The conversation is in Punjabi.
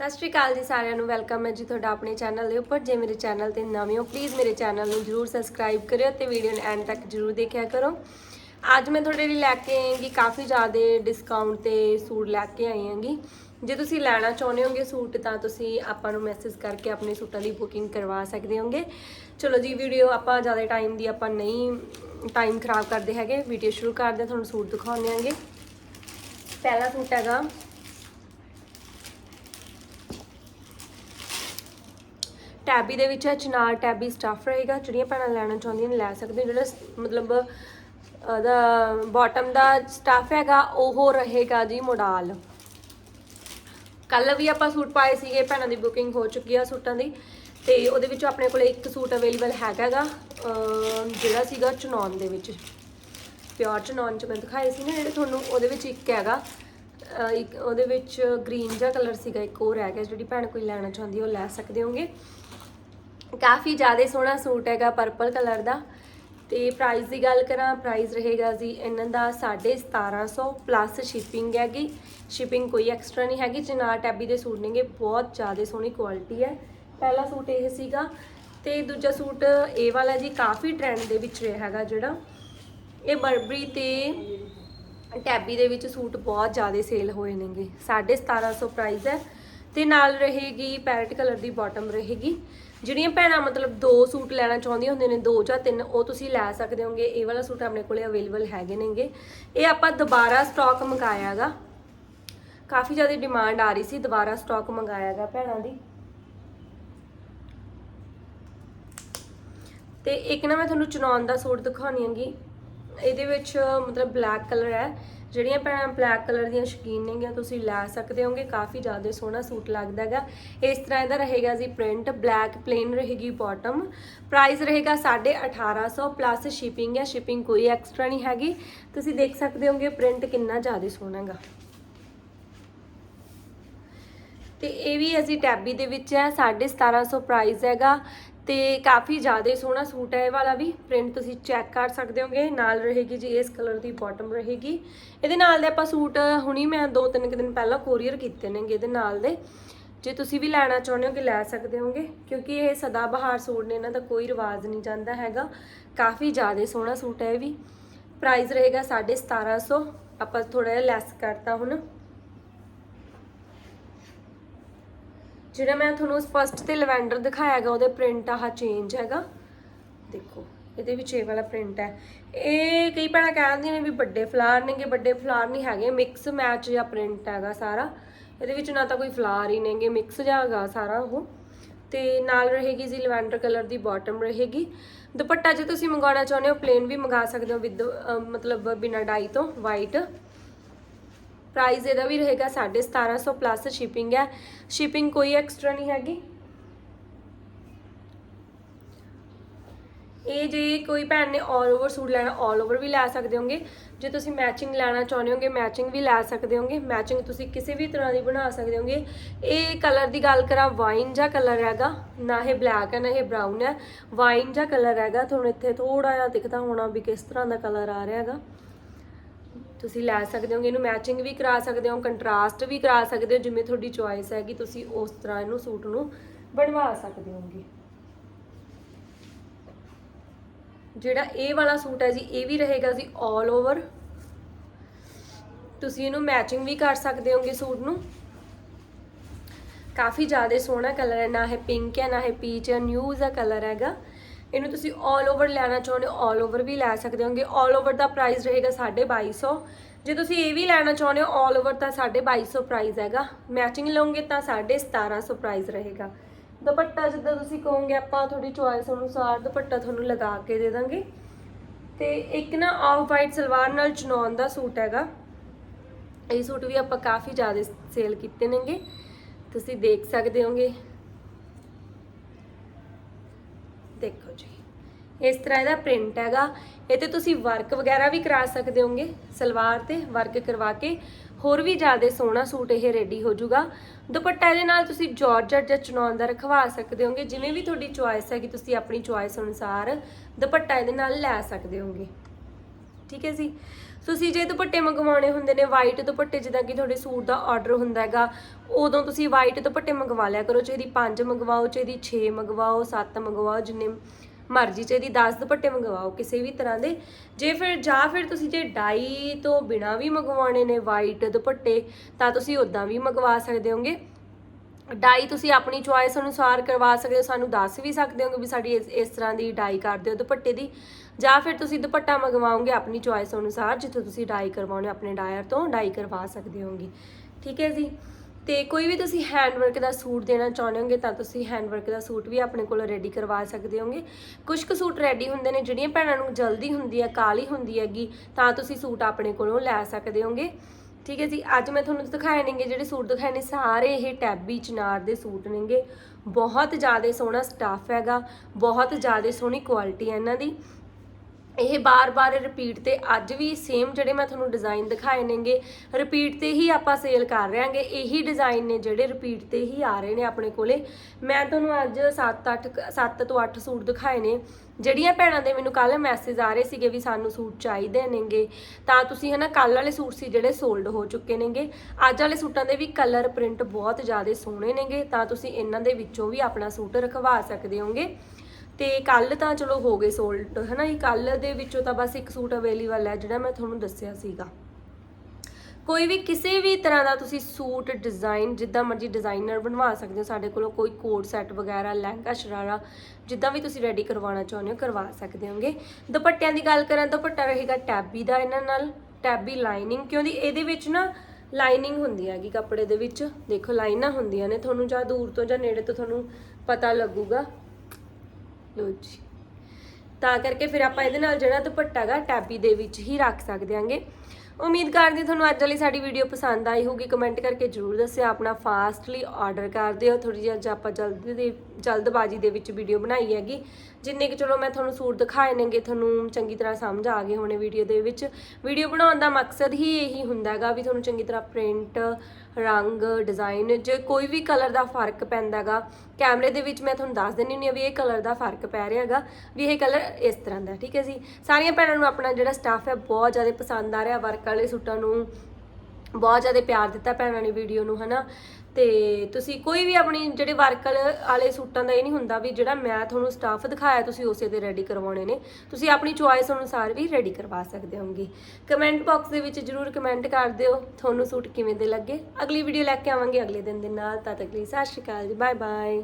ਸਤਿ ਸ਼੍ਰੀ ਅਕਾਲ ਜੀ ਸਾਰਿਆਂ ਨੂੰ, ਵੈਲਕਮ ਹੈ ਜੀ ਤੁਹਾਡਾ ਆਪਣੇ ਚੈਨਲ ਦੇ ਉੱਪਰ। ਜੇ ਮੇਰੇ ਚੈਨਲ ਤੇ ਨਵੇਂ ਹੋ ਪਲੀਜ਼ ਮੇਰੇ ਚੈਨਲ ਨੂੰ ਜਰੂਰ ਸਬਸਕ੍ਰਾਈਬ ਕਰਿਓ ਤੇ ਵੀਡੀਓ ਨੂੰ ਐਂਡ ਤੱਕ ਜਰੂਰ ਦੇਖਿਆ ਕਰੋ। ਅੱਜ ਮੈਂ ਤੁਹਾਡੇ ਲਈ ਲੈ ਕੇ ਆਏਗੀ ਕਾਫੀ ਜ਼ਿਆਦਾ ਡਿਸਕਾਊਂਟ ਤੇ ਸੂਟ ਲੈ ਕੇ ਆਈ ਹਾਂਗੀ ਜੇ। ਤੁਸੀਂ ਲੈਣਾ ਚਾਹੁੰਦੇ ਹੋਗੇ ਸੂਟ, ਤਾਂ ਤੁਸੀਂ ਆਪਾਂ ਨੂੰ ਮੈਸੇਜ ਕਰਕੇ ਆਪਣੇ ਸੂਟਾਂ ਦੀ ਬੁਕਿੰਗ ਕਰਵਾ ਸਕਦੇ ਹੋਗੇ। ਚਲੋ ਜੀ ਵੀਡੀਓ ਆਪਾਂ ਜ਼ਿਆਦਾ ਟਾਈਮ ਦੀ ਆਪਾਂ ਨਹੀਂ ਟਾਈਮ ਖਰਾਬ ਕਰਦੇ ਹੈਗੇ। ਵੀਡੀਓ ਸ਼ੁਰੂ ਕਰਦੇ, ਤੁਹਾਨੂੰ ਸੂਟ ਦਿਖਾਉਂਦੇ ਹਾਂਗੇ ਪਹਿਲਾ ਸੂਟ ਹੈਗਾ ਟੈਬੀ ਦੇ ਵਿੱਚ ਹੈ ਚਨਾਰ ਟੈਬੀ ਸਟਫ ਰਹੇਗਾ, ਜਿਹੜੀਆਂ ਭੈਣਾਂ ਲੈਣਾ ਚਾਹੁੰਦੀਆਂ ਨੇ ਲੈ ਸਕਦੇ ਹੋ ਜਿਹੜਾ ਮਤਲਬ, ਉਹਦਾ ਬਾਟਮ ਦਾ ਸਟਫ ਹੈਗਾ, ਉਹ ਰਹੇਗਾ ਜੀ ਮੋਡਾਲ। ਕੱਲ ਵੀ ਆਪਾਂ ਸੂਟ ਪਾਏ ਸੀਗੇ, ਭੈਣਾਂ ਦੀ ਬੁਕਿੰਗ ਹੋ ਚੁੱਕੀ ਆ ਸੂਟਾਂ ਦੀ। ਤੇ ਉਹਦੇ ਵਿੱਚੋਂ ਆਪਣੇ ਕੋਲੇ ਇੱਕ ਸੂਟ ਅਵੇਲੇਬਲ ਹੈਗਾਗਾ ਜਿਹੜਾ ਸੀਗਾ ਚਨੌਨ ਦੇ ਵਿੱਚ। ਪਿਓਰ ਚਨੌਨ ਚ ਮੈਂ ਦਿਖਾਏ ਸੀ ਨਾ, ਜਿਹੜੇ ਤੁਹਾਨੂੰ ਉਹਦੇ ਵਿੱਚ ਇੱਕ ਹੈਗਾ। ਇੱਕ ਉਹਦੇ ਵਿੱਚ ਗ੍ਰੀਨ ਜਿਹਾ ਕਲਰ ਸੀਗਾ, ਇੱਕ ਹੋਰ ਹੈਗਾ, ਜਿਹੜੀ ਭੈਣ ਕੋਈ ਲੈਣਾ ਚਾਹੁੰਦੀ ਉਹ ਲੈ ਸਕਦੇ ਹੋਗੇ। ਕਾਫੀ ਜ਼ਿਆਦਾ ਸੋਹਣਾ ਸੂਟ ਹੈਗਾ ਪਰਪਲ ਕਲਰ ਦਾ ਤੇ ਪ੍ਰਾਈਸ ਦੀ ਗੱਲ ਕਰਾਂ ਪ੍ਰਾਈਸ ਰਹੇਗਾ ਜੀ ਇਹਨਾਂ ਦਾ 1750 ਪਲੱਸ ਸ਼ਿਪਿੰਗ ਹੈਗੀ। ਸ਼ਿਪਿੰਗ ਕੋਈ ਐਕਸਟਰਾ ਨਹੀਂ ਹੈਗੀ ਚਨਾਰ ਟੈਬੀ ਦੇ ਸੂਟ ਨੇਗੇ, ਬਹੁਤ ਜ਼ਿਆਦਾ ਸੋਹਣੀ ਕੁਆਲਿਟੀ ਹੈ। ਪਹਿਲਾ ਸੂਟ ਇਹ ਸੀਗਾ ਤੇ ਦੂਜਾ ਸੂਟ ਇਹ ਵਾਲਾ ਜੀ ਕਾਫੀ ਟ੍ਰੈਂਡ ਦੇ ਵਿੱਚ ਰਿਹਾ ਹੈਗਾ ਜਿਹੜਾ। ਇਹ ਬਰਬਰੀ ਤੇ ਟੈਬੀ ਦੇ ਵਿੱਚ ਸੂਟ ਬਹੁਤ ਜ਼ਿਆਦਾ ਸੇਲ ਹੋਏ ਨੇਗੇ। 1750 ਪ੍ਰਾਈਸ ਹੈ ਤੇ ਨਾਲ ਰਹੇਗੀ ਪੈਰਟ ਕਲਰ ਦੀ ਬਾਟਮ ਰਹੇਗੀ। ਜਿਹੜੀਆਂ ਭੈਣਾਂ ਮਤਲਬ ਦੋ ਸੂਟ ਲੈਣਾ ਚਾਹੁੰਦੀਆਂ ਹੁੰਦੀਆਂ ਨੇ, ਦੋ ਜਾਂ ਤਿੰਨ, ਉਹ ਤੁਸੀਂ ਲੈ ਸਕਦੇ ਹੋਗੇ। ਇਹ ਵਾਲਾ ਸੂਟ ਆਪਣੇ ਕੋਲੇ ਅਵੇਲੇਬਲ ਹੈਗੇ ਨੇਗੇ। ਇਹ ਆਪਾਂ ਦੁਬਾਰਾ ਸਟਾਕ ਮੰਗਾਇਆਗਾ। ਕਾਫੀ ਜ਼ਿਆਦਾ ਡਿਮਾਂਡ ਆ ਰਹੀ ਸੀ ਦੁਬਾਰਾ ਸਟਾਕ ਮੰਗਾਇਆਗਾ ਭੈਣਾਂ ਦੀ। ਤੇ ਇੱਕ ਨਾ ਮੈਂ ਤੁਹਾਨੂੰ ਚਨੌਨ ਦਾ ਸੂਟ ਦਿਖਾਉਣੀ ਆਂਗੀ ਇਹਦੇ ਵਿੱਚ ਮਤਲਬ ਬਲੈਕ ਕਲਰ ਹੈ। ਜਿਹੜੀਆਂ ਭੈਣਾਂ ਬਲੈਕ ਕਲਰ ਦੀਆਂ ਸ਼ੌਕੀਨ ਨੇਗੀਆਂ, ਤੁਸੀਂ ਲੈ ਸਕਦੇ ਹੋਗੇ ਕਾਫੀ ਜ਼ਿਆਦਾ ਸੋਹਣਾ ਸੂਟ ਲੱਗਦਾ ਹੈਗਾ। ਇਸ ਤਰ੍ਹਾਂ ਇਹਦਾ ਰਹੇਗਾ ਜੀ ਪ੍ਰਿੰਟ ਬਲੈਕ ਪਲੇਨ ਰਹੇਗੀ ਬਾਟਮ ਪ੍ਰਾਈਸ ਰਹੇਗਾ 1850 ਪਲੱਸ ਸ਼ਿਪਿੰਗ ਹੈ ਸ਼ਿਪਿੰਗ ਕੋਈ ਐਕਸਟਰਾ ਨਹੀਂ ਹੈਗੀ। ਤੁਸੀਂ ਦੇਖ ਸਕਦੇ ਹੋਗੇ ਪ੍ਰਿੰਟ ਕਿੰਨਾ ਜ਼ਿਆਦਾ ਸੋਹਣਾ ਹੈਗਾ। ਤੇ ਇਹ ਵੀ ਅਸੀਂ ਟੈਬੀ ਦੇ ਵਿੱਚ ਹੈ 1750 ਪ੍ਰਾਈਸ ਹੈਗਾ। ਤੇ ਕਾਫੀ ਜ਼ਿਆਦਾ ਸੋਹਣਾ ਸੂਟ ਹੈ ਇਹ ਵਾਲਾ ਵੀ। ਪ੍ਰਿੰਟ ਤੁਸੀਂ ਚੈੱਕ ਕਰ ਸਕਦੇ ਹੋਗੇ, ਨਾਲ ਰਹੇਗੀ ਜੀ ਇਸ ਕਲਰ ਦੀ ਬਾਟਮ ਰਹੇਗੀ। ਇਹਦੇ ਨਾਲ ਦੇ ਆਪਾਂ ਸੂਟ ਹੁਣੀ ਮੈਂ ਦੋ ਤਿੰਨ ਕੁ ਦਿਨ ਪਹਿਲਾਂ ਕੋਰੀਅਰ ਕੀਤੇ ਨੇਗੇ ਇਹਦੇ ਨਾਲ ਦੇ। ਜੇ ਤੁਸੀਂ ਵੀ ਲੈਣਾ ਚਾਹੁੰਦੇ ਹੋ ਕਿ ਲੈ ਸਕਦੇ ਹੋਗੇ, ਕਿਉਂਕਿ ਇਹ ਸਦਾ ਬਹਾਰ ਸੂਟ ਨੇ, ਇਹਨਾਂ ਦਾ ਕੋਈ ਰਿਵਾਜ ਨਹੀਂ ਜਾਂਦਾ ਹੈਗਾ। ਕਾਫੀ ਜ਼ਿਆਦਾ ਸੋਹਣਾ ਸੂਟ ਹੈ ਇਹ ਵੀ। ਪ੍ਰਾਈਸ ਰਹੇਗਾ 1750 ਆਪਾਂ ਥੋੜਾ ਜਿਹਾ ਲੈਸ ਕਰਤਾ ਹੁਣ। ਜਿਹੜਾ ਮੈਂ ਤੁਹਾਨੂੰ ਫਸਟ ਤੇ ਲਵੈਂਡਰ ਦਿਖਾਇਆਗਾ, ਉਹਦੇ ਪ੍ਰਿੰਟ ਆਹ ਚੇਂਜ ਹੈਗਾ। ਦੇਖੋ, ਇਹਦੇ ਵਿੱਚ ਇਹ ਵਾਲਾ ਪ੍ਰਿੰਟ ਹੈ। ਇਹ ਕਈ ਭੈਣਾਂ ਕਹਿੰਦੀਆਂ ਨੇ ਵੀ ਵੱਡੇ ਫਲਾਰ ਨੇਗੇ, ਵੱਡੇ ਫਲਾਰ ਨਹੀਂ ਹੈਗੇ ਮਿਕਸ ਮੈਚ ਜਾਂ ਪ੍ਰਿੰਟ ਹੈਗਾ ਸਾਰਾ। ਇਹਦੇ ਵਿੱਚ ਨਾ ਤਾਂ ਕੋਈ ਫਲਾਰ ਹੀ ਨੇਗੇ ਮਿਕਸ ਜਿਹਾ ਹੈਗਾ ਸਾਰਾ ਉਹ। ਤੇ ਨਾਲ ਰਹੇਗੀ ਜੀ ਲਵੈਂਡਰ ਕਲਰ ਦੀ ਬਾਟਮ ਰਹੇਗੀ। ਦੁਪੱਟਾ ਜੇ ਤੁਸੀਂ ਮੰਗਵਾਉਣਾ ਚਾਹੁੰਦੇ ਹੋ ਪਲੇਨ ਵੀ ਮੰਗਾ ਸਕਦੇ ਹੋ ਵਿਦ ਮਤਲਬ ਬਿਨਾਂ ਡਾਈ ਤੋਂ ਵਾਈਟ ਪ੍ਰਾਈਸ ਇਹਦਾ ਵੀ ਰਹੇਗਾ 1750 ਪਲੱਸ ਸ਼ਿਪਿੰਗ ਹੈ। ਸ਼ਿਪਿੰਗ ਕੋਈ ਐਕਸਟਰਾ ਨਹੀਂ ਹੈਗੀ। ਇਹ ਜੇ ਕੋਈ ਭੈਣ ਨੇ ਆਲ ਓਵਰ ਸੂਟ ਲੈਣਾ ਆਲ ਓਵਰ ਵੀ ਲੈ ਸਕਦੇ ਹੋਗੇ। ਜੇ ਤੁਸੀਂ ਮੈਚਿੰਗ ਲੈਣਾ ਚਾਹੁੰਦੇ ਹੋਗੇ ਮੈਚਿੰਗ ਵੀ ਲੈ ਸਕਦੇ ਹੋਗੇ। ਮੈਚਿੰਗ ਤੁਸੀਂ ਕਿਸੇ ਵੀ ਤਰ੍ਹਾਂ ਦੀ ਬਣਾ ਸਕਦੇ ਹੋਗੇ। ਇਹ ਕਲਰ ਦੀ ਗੱਲ ਕਰਾਂ ਵਾਈਨ ਜਾਂ ਕਲਰ ਹੈਗਾ। ਨਾ ਇਹ ਬਲੈਕ ਹੈ, ਨਾ ਇਹ ਬਰਾਊਨ ਹੈ। ਵਾਈਨ ਜਾਂ ਕਲਰ ਹੈਗਾ। ਤੁਹਾਨੂੰ ਇੱਥੇ ਥੋੜਾ ਜਿਹਾ ਦਿਖਦਾ ਹੋਣਾ ਵੀ ਕਿਸ ਤਰ੍ਹਾਂ ਦਾ ਕਲਰ ਆ ਰਿਹਾ ਹੈਗਾ। ਤੁਸੀਂ ਲੈ ਸਕਦੇ ਹੋਗੇ, ਇਹਨੂੰ ਮੈਚਿੰਗ ਵੀ ਕਰਾ ਸਕਦੇ ਹੋ ਕੰਟਰਾਸਟ ਵੀ ਕਰਾ ਸਕਦੇ ਹੋ, ਜਿਵੇਂ ਤੁਹਾਡੀ ਚੋਇਸ ਹੈਗੀ, ਤੁਸੀਂ ਉਸ ਤਰ੍ਹਾਂ ਇਹਨੂੰ ਸੂਟ ਨੂੰ ਬਣਵਾ ਸਕਦੇ ਹੋਗੇ। ਜਿਹੜਾ ਇਹ ਵਾਲਾ ਸੂਟ ਹੈ ਜੀ, ਇਹ ਵੀ ਰਹੇਗਾ ਜੀ 올 ਓਵਰ ਤੁਸੀਂ ਇਹਨੂੰ ਮੈਚਿੰਗ ਵੀ ਕਰ ਸਕਦੇ ਹੋਗੇ ਸੂਟ ਨੂੰ। ਕਾਫੀ ਜ਼ਿਆਦਾ ਸੋਹਣਾ ਕਲਰ ਹੈ, ਨਾ ਇਹ ਪਿੰਕ ਹੈ, ਨਾ ਇਹ ਪੀਚ ਹੈ ਨਿਊ ਦਾ ਕਲਰ ਹੈਗਾ। ਇਹਨੂੰ ਤੁਸੀਂ 올 ਓਵਰ ਲੈਣਾ ਚਾਹੁੰਦੇ ਹੋ 올 ਓਵਰ ਵੀ ਲੈ ਸਕਦੇ ਹੋਗੇ 올 ਓਵਰ ਦਾ ਪ੍ਰਾਈਸ ਰਹੇਗਾ 2250 ਜੇ ਤੁਸੀਂ ਇਹ ਵੀ ਲੈਣਾ ਚਾਹੁੰਦੇ ਹੋ 올 ਓਵਰ ਤਾਂ 2250 ਪ੍ਰਾਈਸ ਹੈਗਾ ਮੈਚਿੰਗ ਲਓਗੇ ਤਾਂ 1750 ਪ੍ਰਾਈਸ ਰਹੇਗਾ ਦੁਪੱਟਾ ਜਿੱਦਾਂ ਤੁਸੀਂ ਕਹੋਗੇ ਆਪਾਂ ਤੁਹਾਡੀ ਚੁਆਇਸ ਅਨੁਸਾਰ ਦੁਪੱਟਾ ਤੁਹਾਨੂੰ ਲਗਾ ਕੇ ਦੇ ਦਾਂਗੇ ਤੇ ਇੱਕ ਨਾ ਆਫ ਵਾਈਟ ਸਲਵਾਰ ਨਾਲ ਚਨੌਨ ਦਾ ਸੂਟ ਹੈਗਾ ਇਹ ਸੂਟ ਵੀ ਆਪਾਂ ਕਾਫੀ ਜ਼ਿਆਦਾ ਸੇਲ ਕੀਤੇ ਨੇਗੇ ਤੁਸੀਂ ਦੇਖ ਸਕਦੇ ਹੋਗੇ ਦੇਖੋ ਜੀ। ਇਸ ਤਰ੍ਹਾਂ ਇਹਦਾ ਪ੍ਰਿੰਟ ਹੈਗਾ। ਇਹ ਤੇ ਤੁਸੀਂ ਵਰਕ ਵਗੈਰਾ ਵੀ ਕਰਾ ਸਕਦੇ ਹੋਗੇ। ਸਲਵਾਰ ਤੇ ਵਰਕ ਕਰਵਾ ਕੇ। ਹੋਰ ਵੀ ਜ਼ਿਆਦਾ ਸੋਹਣਾ ਸੂਟ ਇਹ ਰੈਡੀ ਹੋ ਜਾਊਗਾ। ਦੁਪੱਟਾ ਇਹਦੇ ਨਾਲ ਤੁਸੀਂ ਜਾਰਜਟ ਜਾਂ ਚਨੌਨ ਦਾ ਰਖਵਾ ਸਕਦੇ ਹੋਗੇ। ਜਿਵੇਂ ਵੀ ਤੁਹਾਡੀ ਚੁਆਇਸ ਹੈ ਕਿ ਤੁਸੀਂ ਆਪਣੀ ਚੁਆਇਸ ਅਨੁਸਾਰ ਦੁਪੱਟਾ ਇਹਦੇ ਨਾਲ ਲੈ ਸਕਦੇ ਹੋਗੇ। ਠੀਕ ਹੈ ਜੀ? ਤੁਸੀਂ ਜੇ ਦੁਪੱਟੇ ਮੰਗਵਾਉਣੇ ਹੁੰਦੇ ਨੇ ਵਾਈਟ ਦੁਪੱਟੇ, ਜਿੱਦਾਂ ਕਿ ਤੁਹਾਡੇ ਸੂਟ ਦਾ ਆਰਡਰ ਹੁੰਦਾ ਹੈਗਾ, ਉਦੋਂ ਤੁਸੀਂ ਵਾਈਟ ਦੁਪੱਟੇ ਮੰਗਵਾ ਲਿਆ ਕਰੋ, ਚਾਹੇ ਦੀ 5 ਮੰਗਵਾਓ, ਚਾਹੇ ਦੀ 6 ਮੰਗਵਾਓ 7 ਮੰਗਵਾਓ, ਜਿੰਨੇ ਮਰਜ਼ੀ ਚਾਹੀਦੀ 10 ਦੁਪੱਟੇ ਮੰਗਵਾਓ, ਕਿਸੇ ਵੀ ਤਰ੍ਹਾਂ ਦੇ। ਜੇ ਫਿਰ, ਜਾਂ ਫਿਰ ਤੁਸੀਂ ਜੇ ਡਾਈ ਤੋਂ ਬਿਨਾ ਵੀ ਮੰਗਵਾਉਣੇ ਨੇ ਵਾਈਟ ਦੁਪੱਟੇ, ਤਾਂ ਤੁਸੀਂ ਉਦਾਂ ਵੀ ਮੰਗਵਾ ਸਕਦੇ ਹੋਗੇ। ਡਾਈ ਤੁਸੀਂ ਆਪਣੀ ਚੁਆਇਸ ਅਨੁਸਾਰ ਕਰਵਾ ਸਕਦੇ ਹੋ, ਸਾਨੂੰ ਦੱਸ ਵੀ ਸਕਦੇ ਹੋ ਕਿ ਵੀ ਸਾਡੀ ਇਸ ਇਸ ਤਰ੍ਹਾਂ ਦੀ ਡਾਈ ਕਰ ਦਿਓ ਦੁਪੱਟੇ ਦੀ। ਜਾਂ ਫਿਰ ਤੁਸੀਂ ਦੁਪੱਟਾ ਮੰਗਵਾਓਗੇ ਆਪਣੀ ਚੁਆਇਸ ਅਨੁਸਾਰ, ਜਿੱਥੋਂ ਤੁਸੀਂ ਡਾਈ ਕਰਵਾਉਣੇ, ਆਪਣੇ ਡਾਇਰ ਤੋਂ ਡਾਈ ਕਰਵਾ ਸਕਦੇ ਹੋਗੇ ਠੀਕ ਹੈ ਜੀ? ਤੇ ਕੋਈ ਵੀ ਤੁਸੀਂ ਹੈਂਡ ਵਰਕ ਦਾ ਸੂਟ ਦੇਣਾ ਚਾਹੁੰਦੇ ਹੋਗੇ ਤਾਂ ਤੁਸੀਂ ਹੈਂਡ ਵਰਕ ਦਾ ਸੂਟ ਵੀ ਆਪਣੇ ਕੋਲ ਰੈਡੀ ਕਰਵਾ ਸਕਦੇ ਹੋਗੇ ਕੁਝ ਕੁ ਸੂਟ ਰੈਡੀ ਹੁੰਦੇ ਨੇ, ਜਿਹੜੀਆਂ ਭੈਣਾਂ ਨੂੰ ਜਲਦੀ ਹੁੰਦੀ ਹੈ ਕਾਲੀ ਹੁੰਦੀ ਹੈਗੀ, ਤਾਂ ਤੁਸੀਂ ਸੂਟ ਆਪਣੇ ਕੋਲੋਂ ਲੈ ਸਕਦੇ ਹੋਗੇ ਠੀਕ ਹੈ ਜੀ? ਅੱਜ ਮੈਂ ਤੁਹਾਨੂੰ ਦਿਖਾਏ ਨੇਗੇ ਜਿਹੜੇ ਸੂਟ ਦਿਖਾਏ ਨੇ, ਸਾਰੇ ਇਹ ਟੈਬੀ ਚਨਾਰ ਦੇ ਸੂਟ ਨੇਗੇ। ਬਹੁਤ ਜ਼ਿਆਦਾ ਸੋਹਣਾ ਸਟਾਫ ਹੈਗਾ, ਬਹੁਤ ਜ਼ਿਆਦਾ ਸੋਹਣੀ ਕੁਆਲਿਟੀ ਹੈ ਇਹਨਾਂ ਦੀ। ਇਹ ਬਾਰ-ਬਾਰ ਰਿਪੀਟ ਤੇ ਅੱਜ ਵੀ ਸੇਮ ਜਿਹੜੇ ਮੈਂ ਤੁਹਾਨੂੰ ਡਿਜ਼ਾਈਨ ਦਿਖਾਏ ਨੇਗੇ ਰਿਪੀਟ ਤੇ ਹੀ ਆਪਾਂ ਸੇਲ ਕਰ ਰਹੇ ਹਾਂਗੇ ਇਹੀ ਡਿਜ਼ਾਈਨ ਨੇ ਜਿਹੜੇ ਰਿਪੀਟ ਤੇ ਹੀ ਆ ਰਹੇ ਨੇ ਆਪਣੇ ਕੋਲੇ। ਮੈਂ ਤੁਹਾਨੂੰ ਅੱਜ 7-8 7 ਤੋਂ 8 ਸੂਟ ਦਿਖਾਏ ਨੇ। ਜਿਹੜੀਆਂ ਭੈਣਾਂ ਦੇ ਮੈਨੂੰ ਕੱਲ ਮੈਸੇਜ ਆ ਰਹੇ ਸੀਗੇ ਵੀ ਸਾਨੂੰ ਸੂਟ ਚਾਹੀਦੇ ਨੇਗੇ। ਤਾਂ ਤੁਸੀਂ ਹਨਾ ਕੱਲ ਵਾਲੇ ਸੂਟ ਸੀ ਜਿਹੜੇ ਸੋਲਡ ਹੋ ਚੁੱਕੇ ਨੇਗੇ। ਅੱਜ ਵਾਲੇ ਸੂਟਾਂ ਦੇ ਵੀ ਕਲਰ ਪ੍ਰਿੰਟ ਬਹੁਤ ਜ਼ਿਆਦਾ ਸੋਹਣੇ ਨੇਗੇ। ਤਾਂ ਤੁਸੀਂ ਇਹਨਾਂ ਦੇ ਵਿੱਚੋਂ ਵੀ ਆਪਣਾ ਸੂਟ ਰਖਵਾ ਸਕਦੇ ਹੋਗੇ। ਤੇ ਕੱਲ ਤਾਂ ਚਲੋ ਹੋ ਗਏ ਸੋਲਡ ਹਨਾ ਇਹ ਕੱਲ ਦੇ ਵਿੱਚੋਂ ਤਾਂ ਬਸ ਇੱਕ ਸੂਟ ਅਵੇਲੇਬਲ ਹੈ, ਜਿਹੜਾ ਮੈਂ ਤੁਹਾਨੂੰ ਦੱਸਿਆ ਸੀਗਾ। ਕੋਈ ਵੀ ਕਿਸੇ ਵੀ ਤਰ੍ਹਾਂ ਦਾ ਤੁਸੀਂ ਸੂਟ ਡਿਜ਼ਾਈਨ ਜਿੱਦਾਂ ਮਰਜ਼ੀ ਡਿਜ਼ਾਈਨਰ ਬਣਵਾ ਸਕਦੇ ਹੋ, ਸਾਡੇ ਕੋਲੋਂ ਕੋਈ ਕੋਟ ਸੈੱਟ ਵਗੈਰਾ, ਲਹਿੰਗਾ, ਸ਼ਰਾਰਾ ਜਿੱਦਾਂ ਵੀ ਤੁਸੀਂ ਰੈਡੀ ਕਰਵਾਉਣਾ ਚਾਹੁੰਦੇ ਹੋ, ਕਰਵਾ ਸਕਦੇ ਹੋਗੇ। ਦੁਪੱਟਿਆਂ ਦੀ ਗੱਲ ਕਰਾਂ, ਦੁਪੱਟਾ ਰਹੇਗਾ ਟੈਬੀ ਦਾ ਇਹਨਾਂ ਨਾਲ ਟੈਬੀ ਲਾਈਨਿੰਗ ਕਿਉਂਕਿ ਇਹਦੇ ਵਿੱਚ ਨਾ ਲਾਈਨਿੰਗ ਹੁੰਦੀ ਹੈਗੀ ਕੱਪੜੇ ਦੇ ਵਿੱਚ। ਦੇਖੋ, ਲਾਈਨਾਂ ਹੁੰਦੀਆਂ ਨੇ, ਤੁਹਾਨੂੰ ਜਾਂ ਦੂਰ ਤੋਂ ਜਾਂ ਨੇੜੇ ਤੋਂ ਤੁਹਾਨੂੰ ਪਤਾ ਲੱਗੂਗਾ। ਲੋ ਜੀ। ਤਾਂ ਕਰਕੇ ਫਿਰ ਆਪਾਂ ਇਹਦੇ ਨਾਲ ਜਿਹੜਾ ਦੁਪੱਟਾ ਗਾ ਟੈਬੀ ਦੇ ਵਿੱਚ ਹੀ ਰੱਖ ਸਕਦੇ ਆਂਗੇ। ਉਮੀਦ ਕਰਦੀ ਹਾਂ ਤੁਹਾਨੂੰ ਅੱਜ ਵਾਲੀ ਸਾਡੀ ਵੀਡੀਓ ਪਸੰਦ ਆਈ ਹੋਊਗੀ। ਕਮੈਂਟ ਕਰਕੇ ਜਰੂਰ ਦੱਸਿਓ, ਆਪਣਾ ਫਾਸਟਲੀ ਆਰਡਰ ਕਰ ਦਿਓ। ਥੋੜੀ ਜਿਹੀ ਅੱਜ ਆਪਾਂ ਜਲਦੀ ਦੇ ਜਲਦਬਾਜ਼ੀ ਦੇ ਵਿੱਚ ਵੀਡੀਓ ਬਣਾਈ ਹੈਗੀ। ਜਿੰਨੇ ਕਿ ਚਲੋ ਮੈਂ ਤੁਹਾਨੂੰ ਸੂਟ ਦਿਖਾਏ ਨੇਗੇ, ਤੁਹਾਨੂੰ ਚੰਗੀ ਤਰ੍ਹਾਂ ਸਮਝ ਆ ਗਏ ਹੋਣੇ ਵੀਡੀਓ ਦੇ ਵਿੱਚ। ਵੀਡੀਓ ਬਣਾਉਣ ਦਾ ਮਕਸਦ ਹੀ ਇਹੀ ਹੁੰਦਾ ਹੈਗਾ ਵੀ ਤੁਹਾਨੂੰ ਚੰਗੀ ਤਰ੍ਹਾਂ ਪ੍ਰਿੰਟ ਰੰਗ ਡਿਜ਼ਾਈਨ ਜੇ ਕੋਈ ਵੀ ਕਲਰ ਦਾ ਫ਼ਰਕ ਪੈਂਦਾ ਹੈਗਾ, ਕੈਮਰੇ ਦੇ ਵਿੱਚ ਮੈਂ ਤੁਹਾਨੂੰ ਦੱਸ ਦਿੰਦੀ ਹੁੰਦੀ ਹਾਂ ਵੀ ਇਹ ਕਲਰ ਦਾ ਫ਼ਰਕ ਪੈ ਰਿਹਾ ਹੈਗਾ, ਵੀ ਇਹ ਕਲਰ ਇਸ ਤਰ੍ਹਾਂ ਦਾ ਠੀਕ ਹੈ ਜੀ। ਸਾਰੀਆਂ ਭੈਣਾਂ ਨੂੰ ਆਪਣਾ ਜਿਹੜਾ ਸਟਾਫ ਹੈ ਬਹੁਤ ਜ਼ਿਆਦਾ ਪਸੰਦ ਆ ਰਿਹਾ ਵਰਕ ਵਾਲੇ ਸੂਟਾਂ ਨੂੰ ਬਹੁਤ ਜ਼ਿਆਦਾ ਪਿਆਰ ਦਿੱਤਾ ਭੈਣਾਂ ਨੇ ਵੀਡੀਓ ਨੂੰ, ਹਨਾ। ਤੇ ਤੁਸੀਂ ਕੋਈ ਵੀ ਆਪਣੀ ਜਿਹੜੇ ਵਰਕ ਵਾਲੇ ਸੂਟਾਂ ਦਾ ਇਹ ਨਹੀਂ ਹੁੰਦਾ ਵੀ ਜਿਹੜਾ ਮੈਂ ਤੁਹਾਨੂੰ ਸਟਾਫ ਦਿਖਾਇਆ, ਤੁਸੀਂ ਉਸੇ ਤੇ ਰੈਡੀ ਕਰਵਾਉਣੇ ਨੇ। ਤੁਸੀਂ ਆਪਣੀ ਚੁਆਇਸ ਅਨੁਸਾਰ ਵੀ ਰੈਡੀ ਕਰਵਾ ਸਕਦੇ ਹੋਗੇ ਕਮੈਂਟ ਬਾਕਸ ਦੇ ਵਿੱਚ ਜਰੂਰ ਕਮੈਂਟ ਕਰ ਦਿਓ, ਤੁਹਾਨੂੰ ਸੂਟ ਕਿਵੇਂ ਦੇ ਲੱਗੇ। ਅਗਲੀ ਵੀਡੀਓ ਲੈ ਕੇ ਆਵਾਂਗੇ ਅਗਲੇ ਦਿਨ ਦੇ ਨਾਲ, ਤਦ ਤੱਕ ਲਈ ਸਤਿ ਸ਼੍ਰੀ ਅਕਾਲ ਜੀ ਬਾਏ ਬਾਏ